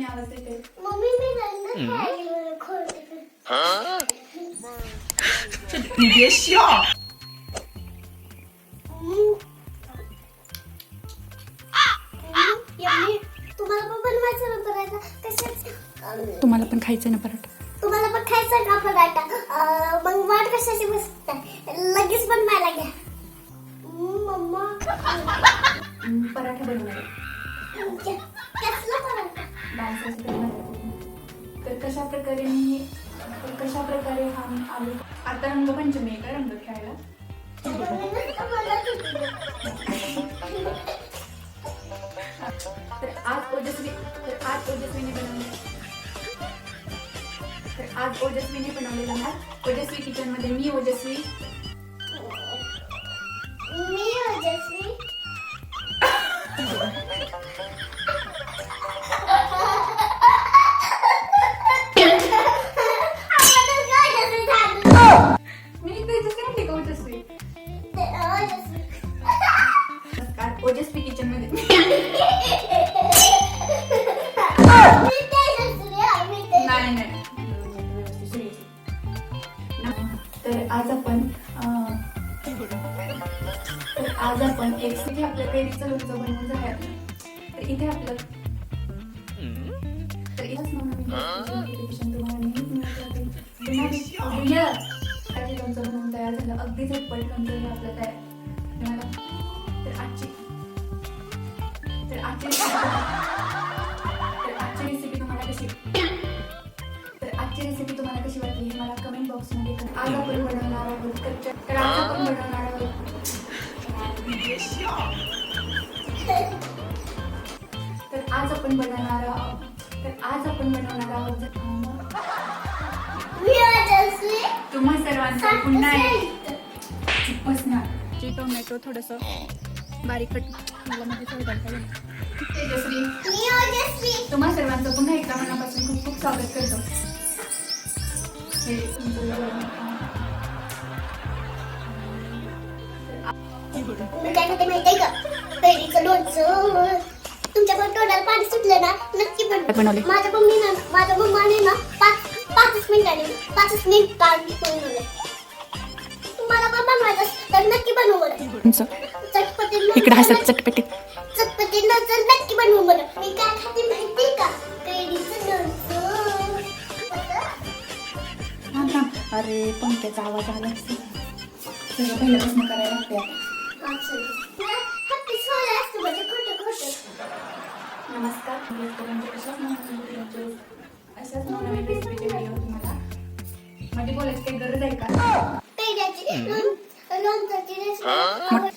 कमी आवाज देते. मम्मी मी रंग खायला खोलते यम्मी तुम्हाला पण बनवायचं ना पराठा? कशाच तुम्हाला पण खायचं ना पराठा? तुम्हाला पण खायचा का पराठा? अं, मग वाट कशाची बसताय लगेच बनवायला घ्या. मम्मा. पराठा बनवायला तर कशा प्रकारे मी तर कशा प्रकारे हा मी आलू? आता रंगपंचमी आहे का रंग खेळायला? तर आज ओजस्वी तर आज ओजस्वीने बनवले. तर आज ओजस्वीने बनवलेला भात ओजस्वी किचनमध्ये मी ओजस्वी नमस्कार ओजस्वी किचनमध्ये नाही नाही तर आज आपण तर आज आपण एक इथे आपल्या पेरीचं लोणचं बनवून झालं तर इथे आपलं तर इथंच तुम्हाला नेहमीच मिळत राहते पुन्हा एक लोणचं तयार झालं अगदी झटपट हे आपलं झालं. तर आजची तर आजची तर आजची रेसिपी तुम्हाला कशी तर आजची रेसिपी तुम्हाला कशी वाटली हे मला कमेंट बॉक्समध्ये. आज आपण बनवणार आहोत कच्च्या तर आज आपण बनवणार आहोत तर आज आपण बनवणार आहोत तर आज आपण बनवणार आहोत. तुम्हा सर्वांचं पुन्हा एक टोमॅटो थोडंसं बारीक कट मला मध्ये तेजस्वी ओजस्वी. तुम्हा सर्वांचं पुन्हा एकदा मनापासून खूप खूप स्वागत करतो. हे बनवले? माझ्या मम्मीनं माझ्या मम्माने ना पाच पाचच मिनिटांनी पाचच मिनिटांनी बनवलं तुम्हाला तर नक्की बनवू बरं. चटपटी इकडे हसत चटपटी चटपटी लोणचं नक्की बनवू बरं. मी काय खाते माहितीये का? कैरीचं लोणचं थांब थांब अरे पंख्याचा आवाज आला. सगळं पहिल्यापासून करायला लागते नमस्कार. नवनवीन तुम्हाला म्हणजे बोलायची काही गरज आहे का? ¿Ah?